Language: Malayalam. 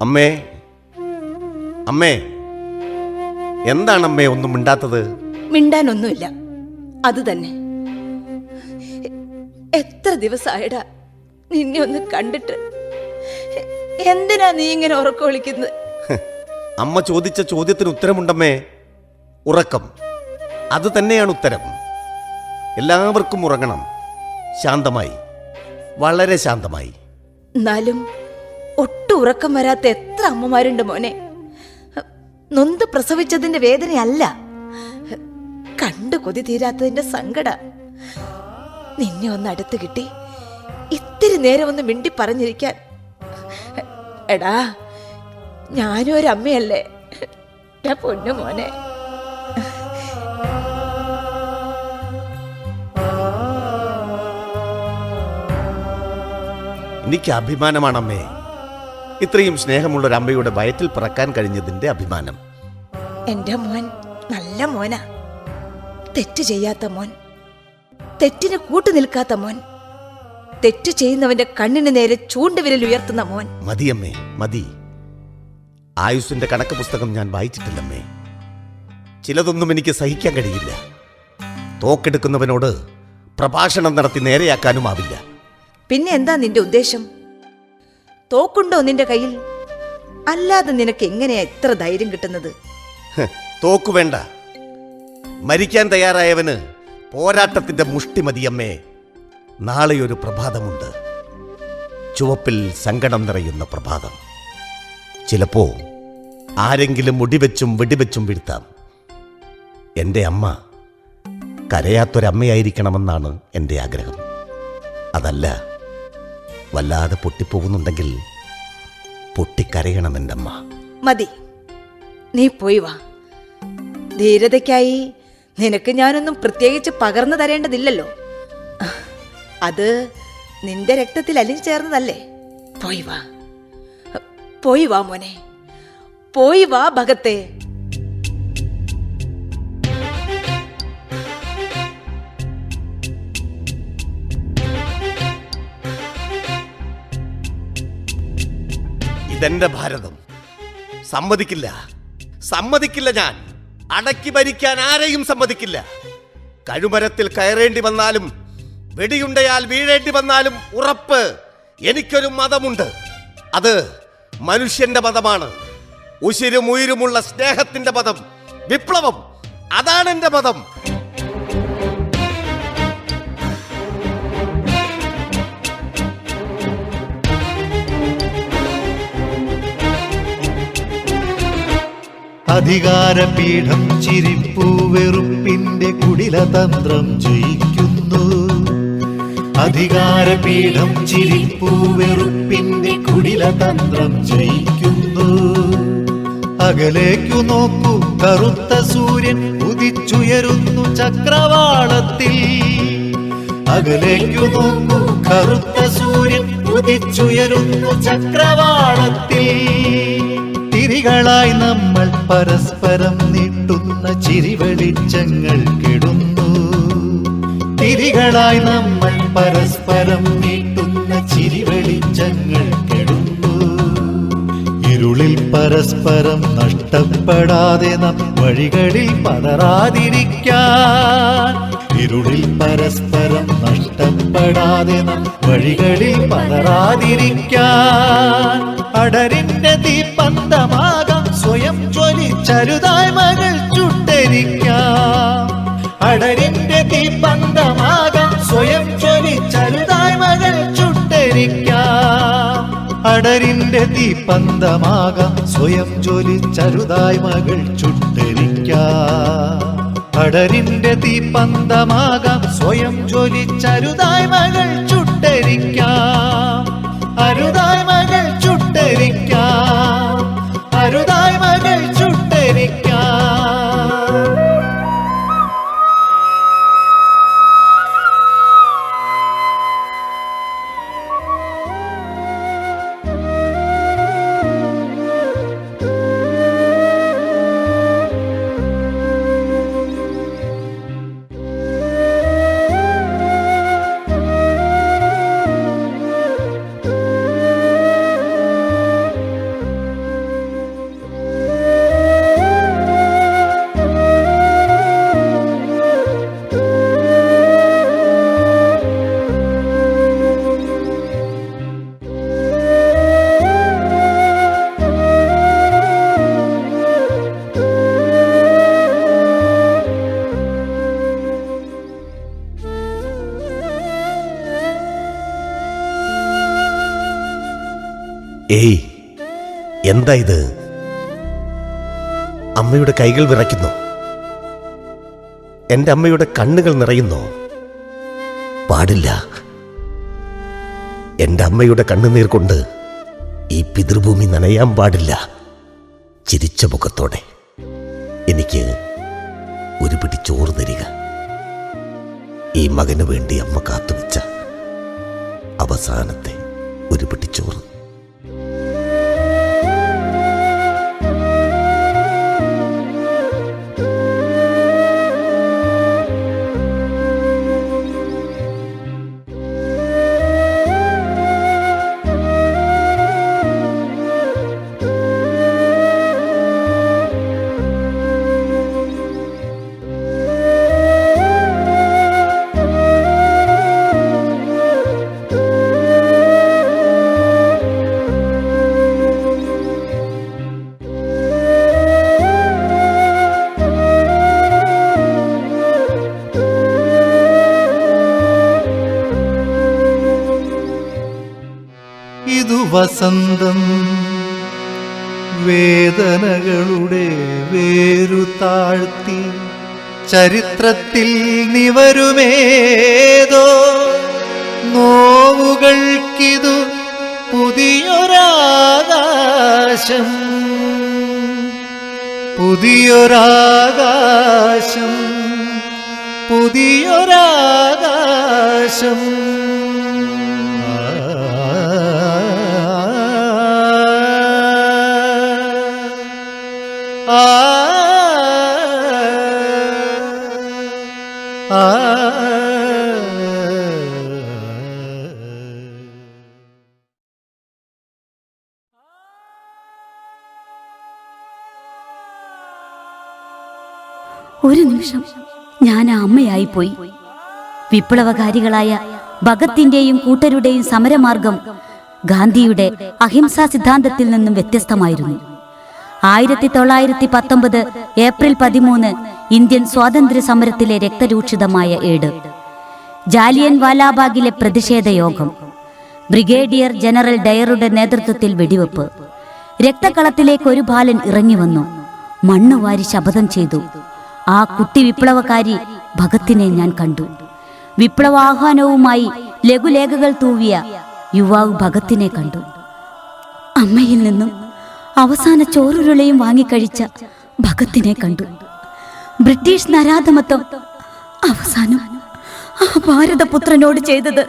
അമ്മേ അമ്മേ എന്താണ് അമ്മേ ഒന്നും മിണ്ടാത്തത്? മിണ്ടാനൊന്നുമില്ല. അത് തന്നെ. എത്ര ദിവസമായടാ നിന്നെ ഒന്ന് കണ്ടിട്ട്. എന്തിനാ നീ ഇങ്ങനെ ഉറക്കം വിളിക്കുന്നത് അമ്മ ചോദിച്ച ചോദ്യത്തിന് ഉത്തരമുണ്ടമ്മേ. ഉറക്കം. അത് തന്നെയാണ് ഉത്തരം. എല്ലാവർക്കും ഉറങ്ങണം. ശാന്തമായി. വളരെ ശാന്തമായി. എന്നാലും ഉറക്കം വരാത്ത എത്ര അമ്മമാരുണ്ട് മോനെ. നൊന്ത് പ്രസവിച്ചതിന്റെ വേദനയല്ല. കണ്ടു കൊതി തീരാത്തതിന്റെ സങ്കട. നിന്നെ ഒന്ന് അടുത്ത് കിട്ടി. ഇത്തിരി നേരം ഒന്ന് മിണ്ടി പറഞ്ഞിരിക്കാൻ. എടാ ഞാനും ഒരു അമ്മയല്ലേ? ഞാൻ പൊന്നു മോനെ. എനിക്ക് അഭിമാനമാണമ്മേ ഇത്രയും സ്നേഹമുള്ള ഒരു അമ്മയുടെ വയറ്റിൽ പിറക്കാൻ കഴിഞ്ഞതിന്റെ അഭിമാനം. എന്റെ മോൻ നല്ല മോനാ. തെറ്റ് ചെയ്യാത്ത മോൻ. തെറ്റിന് കൂട്ടു നിൽക്കാത്ത മോൻ. തെറ്റ് ചെയ്യുന്നവന്റെ കണ്ണിന് നേരെ ചൂണ്ടുവിരൽ ഉയർത്തുന്ന മോൻ. മതിയമ്മേ മതി. ആയുസിന്റെ കണക്ക് പുസ്തകം ഞാൻ വായിച്ചിട്ടില്ലമ്മേ. ചിലതൊന്നും എനിക്ക് സഹിക്കാൻ കഴിയില്ല. തോക്കെടുക്കുന്നവനോട് പ്രഭാഷണം നടത്തി നേരെയാക്കാനും ആവില്ല. പിന്നെ എന്താ നിന്റെ ഉദ്ദേശം? തോക്കുണ്ടോ നിന്റെ കയ്യിൽ? അല്ലാതെ നിനക്ക് എങ്ങനെയാ ഇത്ര ധൈര്യം കിട്ടുന്നത്? തോക്കു വേണ്ട. മരിക്കാൻ തയ്യാറായവന് പോരാട്ടത്തിന്റെ മുഷ്ടി മതിയമ്മേ. നാളെയൊരു പ്രഭാതമുണ്ട്. ചുവപ്പിൽ സങ്കടം നിറയുന്ന പ്രഭാതം. ചിലപ്പോ ആരെങ്കിലും മുടിവെച്ചും വെടിവെച്ചും വീഴ്ത്താം. എന്റെ അമ്മ കരയാത്തൊരമ്മയായിരിക്കണമെന്നാണ് എന്റെ ആഗ്രഹം. അതല്ല വല്ലാതെ പൊട്ടിപ്പോകുന്നുണ്ടെങ്കിൽ പൊട്ടിക്കരയണം എന്റെ അമ്മ മതി. നീ പോയി വാ. ധീരതയ്ക്കായി നിനക്ക് ഞാനൊന്നും പ്രത്യേകിച്ച് പകർന്നു തരേണ്ടതില്ലല്ലോ. അത് നിന്റെ രക്തത്തിൽ അലിഞ്ഞു ചേർന്നതല്ലേ. പോയി വാ. പോയി വാ മോനെ. പോയി വാ ഭഗത്തെ. ഇതെന്റെ ഭാരതം. സമ്മതിക്കില്ല. സമ്മതിക്കില്ല ഞാൻ. അടക്കി ഭരിക്കാൻ ആരെയും സമ്മതിക്കില്ല. കഴുമരത്തിൽ കയറേണ്ടി വന്നാലും വെടിയുണ്ടയാൽ വീഴേണ്ടി വന്നാലും ഉറപ്പ് എനിക്കൊരു മതമുണ്ട്. അത് മനുഷ്യന്റെ മതമാണ്. ഉശിരും ഉയരുമുള്ള സ്നേഹത്തിന്റെ മതം വിപ്ലവം അതാണ് എന്റെ മതം. അധികാരപീഠം ചിരിപ്പൂ വെറുപ്പിന്റെ കുടിലതന്ത്രം ജയിക്കുന്നു. അധികാരപീഠം ചിരിപ്പൂ വെറുപ്പിന്റെ കുടിലതന്ത്രം ജയിക്കുന്നു. അകലേക്കു നോക്കൂ കറുത്ത സൂര്യൻ ഉദിച്ചുയരുന്നു ചക്രവാളത്തിൽ. അകലേക്കു നോക്കൂ കറുത്ത സൂര്യൻ ഉദിച്ചുയരുന്നു ചക്രവാളത്തിൽ. തിരികളായി നമ്മൾ പരസ്പരം നീട്ടുന്ന ചിരിവെളിച്ചങ്ങൾ കിടുന്നു. തിരികളായി നമ്മൾ പരസ്പരം നീട്ടുന്ന ചിരിവെളിച്ചങ്ങൾ കിടുന്നു. ഇരുളിൽ പരസ്പരം നഷ്ടപ്പെടാതെ നാം വഴികളിൽ പതറാതിരിക്കാൻ. ഇരുളിൽ പരസ്പരം നഷ്ടപ്പെടാതെ നാം വഴികളിൽ പതറാതിരിക്കാൻ. അടരിന്റെ ദീപന്തമാകാം സ്വയം ജ്വലിച്ചരുതായ്മകൾ ചുട്ടരിക്കാം. അടരിന്റെ ദീപന്തമാകാം സ്വയം അടരിന്റെ തീപ്പന്തമാകാം. സ്വയം ജ്വലിച്ചരുതായ്മകൾ ചുട്ടരിക്കാം അടരിന്റെ തീപ്പന്തമാകാം. സ്വയം ജ്വലിച്ചരുതായ്മകൾ ചുട്ടരിക്കാം എന്താ ഇത്? അമ്മയുടെ കൈകൾ വിറയ്ക്കുന്നു. എന്റെ അമ്മയുടെ കണ്ണുകൾ നിറയുന്നു. പാടില്ല. എന്റെ അമ്മയുടെ കണ്ണുനീർ കൊണ്ട് ഈ പിതൃഭൂമി നനയാൻ പാടില്ല. ചിരിച്ച മുഖത്തോടെ എനിക്ക് ഒരു പിടി ചോറ് തരിക. ഈ മകന് വേണ്ടി അമ്മ കാത്തുവെച്ച അവസാനത്തെ വസന്തം. വേദനകളുടെ വേരു താഴ്ത്തി ചരിത്രത്തിൽ നിവരുമേതോ? നോവുകൾക്കിതു പുതിയൊരാകാശം. പുതിയൊരാകാശം. പുതിയൊരാകാശം. ആ ഒരു നിമിഷം. ഞാൻ അമ്മയായി പോയി വിപ്ലവകാരികളായ ഭഗത്തിന്റെയും കൂട്ടരുടെയും സമരമാർഗം ഗാന്ധിയുടെ അഹിംസാ സിദ്ധാന്തത്തിൽ നിന്നും വ്യത്യസ്തമായിരുന്നു. ആയിരത്തി തൊള്ളായിരത്തി പത്തൊമ്പത് ഏപ്രിൽ പതിമൂന്ന് ഇന്ത്യൻ സ്വാതന്ത്ര്യ സമരത്തിലെ രക്തരൂക്ഷിതമായ ഏട്. ജാലിയൻ വാലാബാഗിലെ പ്രതിഷേധ യോഗം ബ്രിഗേഡിയർ ജനറൽ ഡയറുടെ നേതൃത്വത്തിൽ വെടിവെപ്പ്. രക്തക്കളത്തിലേക്ക് ഒരു ബാലൻ ഇറങ്ങി വന്നു മണ്ണ് വാരി ശപഥം ചെയ്തു. ആ കുട്ടി വിപ്ലവകാരി ഭഗത്തിനെ ഞാൻ കണ്ടു. വിപ്ലവാഹ്വാനവുമായി ലഘുലേഖകൾ തൂവിയ യുവാവ് ഭഗത്തിനെ കണ്ടു. അമ്മയിൽ നിന്നും അവസാന ചോറുരുളയും വാങ്ങിക്കഴിച്ച ഭഗത്തിനെ കണ്ടു. ബ്രിട്ടീഷ് നരാധമത്വം അവസാനം ആ ഭാരതപുത്രനോട് ചെയ്തത്